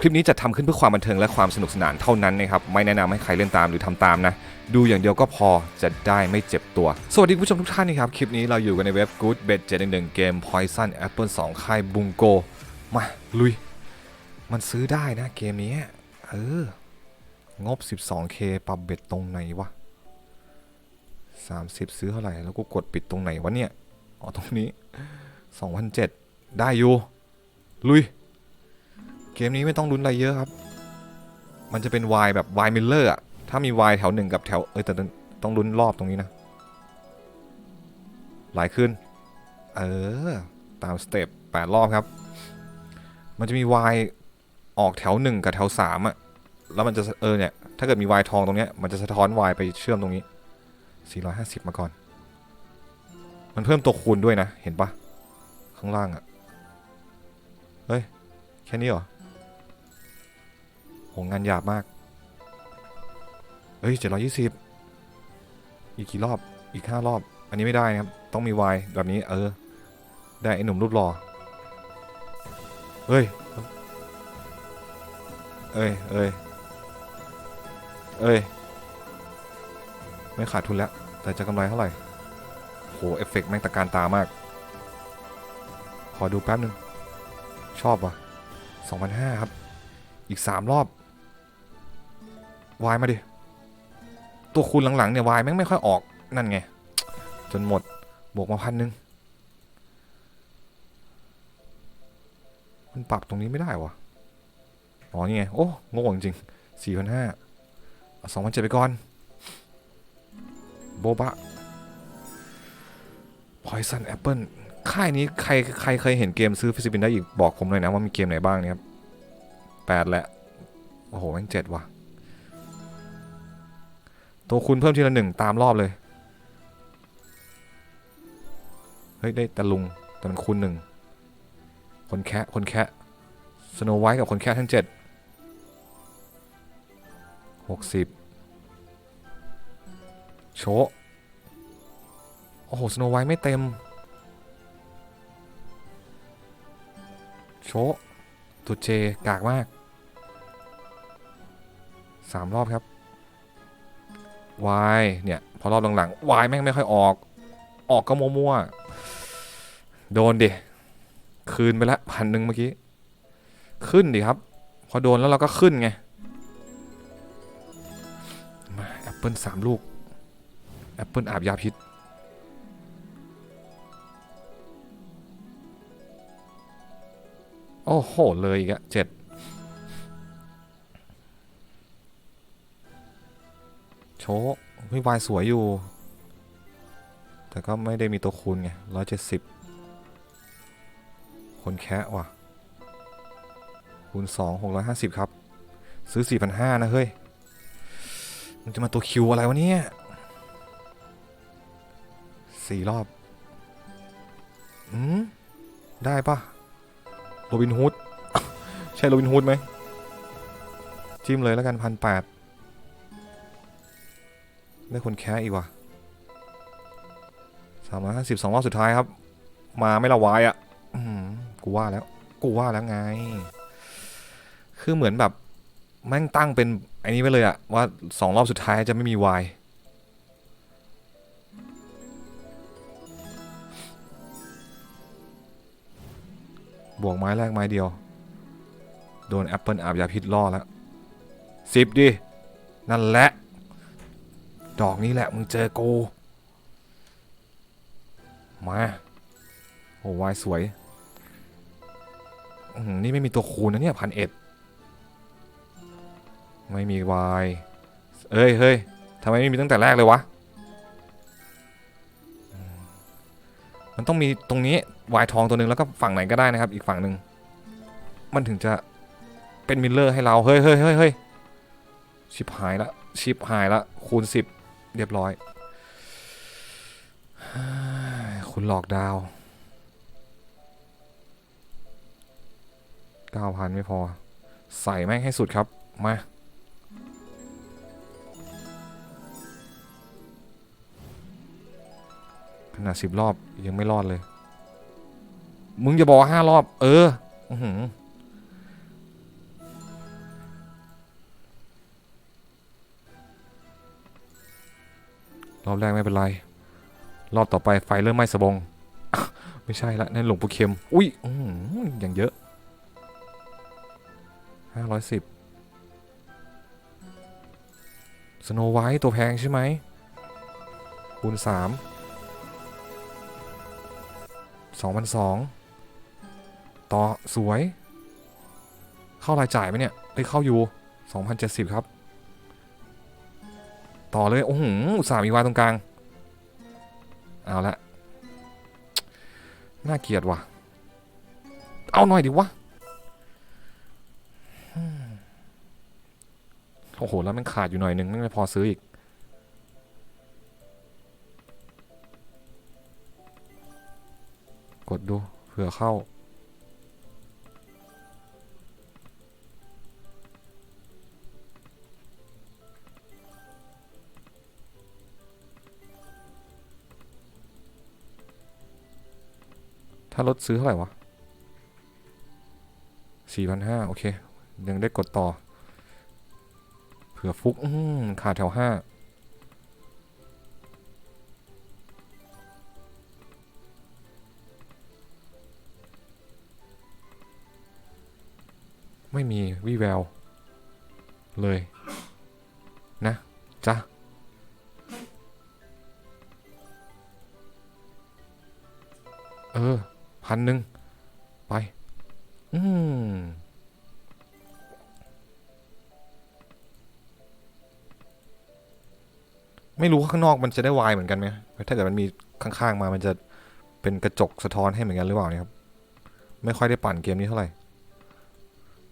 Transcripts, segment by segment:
คลิปนี้จะทำขึ้นเพื่อความบันเทิงและความสนุกสนานเท่านั้นนะครับ ไม่แนะนำให้ใครเล่นตามหรือทำตามนะ ดูอย่างเดียวก็พอจะได้ไม่เจ็บตัว สวัสดีผู้ชมทุกท่านนะครับ คลิปนี้เราอยู่กันในเว็บ Good Bet 711เกม Poison Apple 2 ค่ายบุงโก มา ลุย มันซื้อได้นะเกมนี้ เออ งบ 12k ปรับเบ็ดตรงไหนวะ 30 ซื้อเท่าไหร่ แล้วกูกดปิดตรงไหนวะเนี่ย อ๋อ ตรงนี้ 2,007ได้อยู่ ลุย เกมนี้ไม่ต้องลุ้นอะไรเยอะครับ มันจะเป็นวายแบบวายมิลเลอร์อะถ้ามีวายแถวหนึ่งกับแถว เออแต่ต้องลุ้นรอบตรงนี้นะ หลายขึ้น เออ ตามสเต็ปแปดรอบครับ มันจะมีวายออกแถวหนึ่งกับแถวสามอะแล้วมันจะเออเนี่ย ถ้าเกิดมีวายทองตรงเนี้ย มันจะสะท้อนวายไปเชื่อมตรงนี้ 450 มาก่อน มันเพิ่มตัวคูณด้วยนะ เห็นปะข้างล่างอะเฮ้ย แค่นี้เหรอ หงานหยาบมาก เฮ้ยเจ็ดร้อยยี่สิบอีกกี่รอบ อีกห้ารอบ อันนี้ไม่ได้นะครับ ต้องมีวายแบบนี้ เออ ได้ไอ้หนุ่มรูปหล่อ เฮ้ย เอ้ย เอ้ย เอ้ย ไม่ขาดทุนแล้ว แต่จะกำไรเท่าไหร่ โห เอฟเฟกต์แม่งตะการตามาก ขอดูแป๊บนึง ชอบว่ะ2,500 ครับ อีก 3 รอบ วายมาดิ ตัวคูณหลังๆเนี่ยวายแม่งไม่ค่อยออกนั่นไง จนหมด บวกมาพันหนึ่งมันปรับตรงนี้ไม่ได้วะอ๋อนี่ไง โอ้งงจริงสี่พันห้าสองพันเจ็ดไปก่อน โบบะ Poison Apple ค่ายนี้ใครใครเคยเห็นเกมซื้อฟิสิบินได้อีกบอกผมหน่อยนะว่ามีเกมไหนบ้างเนี่ยครับแปดแหละ โอ้โหแม่งเจ็ดว่ะ ตัวคุณเพิ่มทีละหนึ่งตามรอบเลย เฮ้ย ได้แต่ลุงแต่มันคูณหนึ่งคนแคะคนแคะสโนไวท์กับคนแคะทั้งเจ็ดหกสิบโชโอ้โหสโนไวท์ไม่เต็ม โชตัวเจกากมากสามรอบครับ วายเนี่ยพอรอบหลังๆวายแม่งไม่ค่อยออก ออกก็มั่วๆโดนดิคืนไปละพันหนึ่งเมื่อกี้ ขึ้นดิครับ พอโดนแล้วเราก็ขึ้นไงมาแอปเปิลสามลูกแอปเปิลอาบยาพิษโอ้โห เลยอีกอะเจ็ด ชว์ไม่วายสวยอยู่ แต่ก็ไม่ได้มีตัวคูณไงร้อยเจ็ดสิบคนแคะว่ะ คูณสองหกร้อยห้าสิบครับ ซื้อสี่พันห้านะเฮ้ย มันจะมาตัวคิวอะไรวะเนี่ยสี่รอบ อืม ได้ปะโรบินฮูด ใช่โรบินฮูดไหม จิ้มเลยแล้วกันพันแปด ได้คนแค่อีกว่ะสามร้อยห้าสิบสองรอบสุดท้ายครับ มาไม่ละวายอะ่ะกูว่าแล้ว กูว่าแล้วไง คือเหมือนแบบ แม่งตั้งเป็นไอ้นี้ไปเลยอะว่าสองรอบสุดท้ายจะไม่มีวายบวกไม้แรกไม้เดียว โดนแอปเปิลอาบยาพิษล่อแล้วสิบดิ นั่นแหละ ดอกนี้แหละมึงเจอกูมาโอ้วายสวยนี่ไม่มีตัวคูณนะเนี่ยพันเอ็ดไม่มีวายเอ้ยเฮ้ยทำไมไม่มีตั้งแต่แรกเลยวะมันต้องมีตรงนี้วายทองตัวหนึ่งแล้วก็ฝั่งไหนก็ได้นะครับ อีกฝั่งหนึ่งมันถึงจะเป็นมิลเลอร์ให้เราเฮ้ยเฮ้ยเฮ้ยเฮ้ยชิปหายละชิปหายละคูณสิบ เรียบร้อย คุณหลอกดาวเก้าพันไม่พอ ใส่แม่งให้สุดครับ มาขนาดสิบรอบยังไม่รอดเลย มึงจะบอกห้ารอบ เออ อือหือ รอบแรกไม่เป็นไร รอบต่อไปไฟเริ่มไหม้สะบง ไม่ใช่ละนั่นหลวงปู่เข็ม อุ้ยออย่างเยอะห้าร้อยสิบสโนไวท์ตัวแพงใช่ไหมคูณสามสองพันสองต่อสวย เข้ารายจ่ายไหมเนี่ยได้ยเข้าอยู่สองพันเจ็ดสิบครับ ต่อเลย โอ้โหอุตส่าห์มีวายตรงกลาง เอาละ น่าเกลียดว่ะ เอาหน่อยดิวะ โอ้โห แล้วมันขาดอยู่หน่อยนึงไม่พอซื้ออีก กดดู เผื่อเข้า ถ้ารถซื้อเท่าไหร่วะสี่พันห้าโอเค ยังได้กดต่อ เผื่อฟุกขาดแถวห้าไม่มีวี่แวว เลย นะจ้ะเออ พันหนึ่งไป อืมไม่รู้ข้างนอกมันจะได้วายเหมือนกันไหมถ้าเกิดมันมีข้างๆมา มันจะเป็นกระจกสะท้อนให้เหมือนกันหรือเปล่าเนี่ยครับ ไม่ค่อยได้ปั่นเกมนี้เท่าไหร่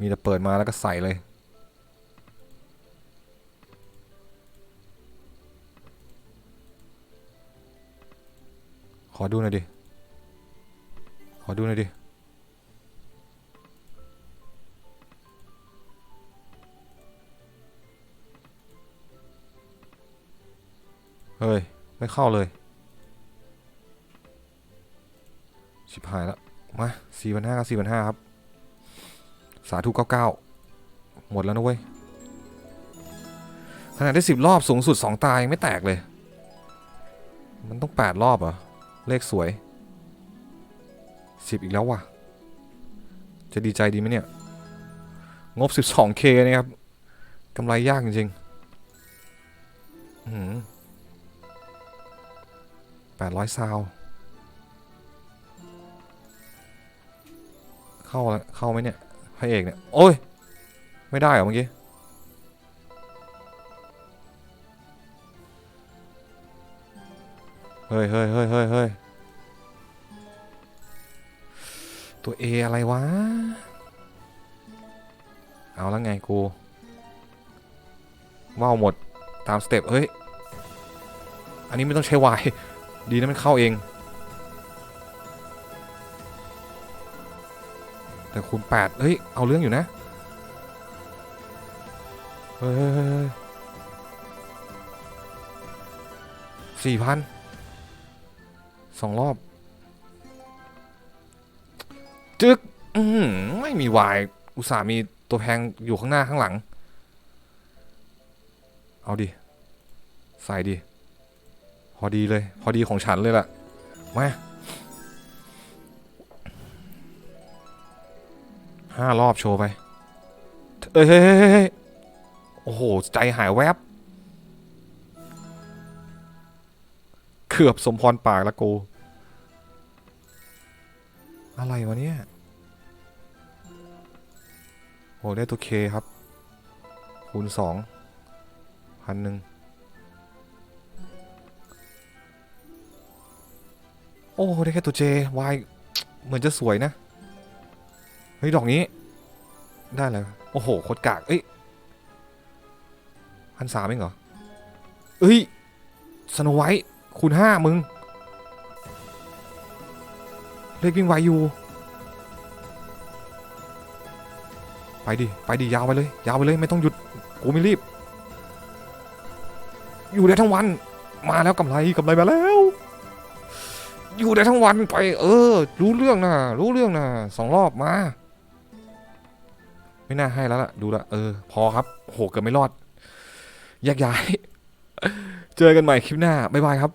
มีแต่เปิดมาแล้วก็ใส่เลย ขอดูหน่อยดิ ขอดูหน่อยดิ เฮ้ย ไม่เข้าเลย ชิบหายแล้ว มาสี่พันห้าสี่พันห้าครับ สาธุเก้าเก้าหมดแล้วนะเว้ย ขนาดได้สิบรอบสูงสุดสองตายงไม่แตกเลย มันต้องแปดรอบเหรอ เลขสวย สิบอีกแล้วว่ะ จะดีใจดีไหมเนี่ย งบ 12k นะครับกำไรยากจริงๆอื้อหือ800ซาว เข้าแล้วเข้าไหมเนี่ยพระเอกเนี่ย โอ้ย ไม่ได้เหรอเมื่อกี้เฮ้ยเฮ้ยเฮ้ยเฮ้ย ตัว A อะไรวะ เอาแล้วไงกูว่าวหมดตามสเต็ปเฮ้ย อันนี้ไม่ต้องใช้วายดีนะมันเข้าเอง แต่คูณ8เฮ้ย เอาเรื่องอยู่นะ เฮ้ยสี่พันสองรอบ จึกอืมไม่มีวาย อุตส่าห์มีตัวแพงอยู่ข้างหน้าข้างหลัง เอาดิ ใส่ดิ พอดีเลย พอดีของฉันเลยล่ะ มาห้ารอบโชว์ไป เอ้ยเฮ้ยเฮ้ยเฮ้ยโอ้โห ใจหายแวบ เกือบสมพรปากแล้วกู อะไรวะเนี่ยโอ้ได้ตัวเคครับ คูณสองพันหนึ่งโอ้ได้แค่ตัวเจวายเหมือนจะสวยนะ เฮ้ย ดอกนี้ ได้แล้วโอ้โหโคตรกาก เอ้ยพันสามเองเหรอ เอ้ยสโนไวท์คูณห้ามึง เลขวิ่งไวอยู่ ไปดิ ไปดิ ยาวไปเลย ยาวไปเลย ไม่ต้องหยุด กูไม่รีบ อยู่ได้ทั้งวัน มาแล้วกำไรกำไรมาแล้ว อยู่ได้ทั้งวันไป เออ รู้เรื่องนะรู้เรื่องนะสองรอบมา ไม่น่าให้แล้วล่ะ ดูละเออ พอครับ โหเกือบไม่รอดแยกย้าย เจอกันใหม่คลิปหน้า บ๊ายบายครับ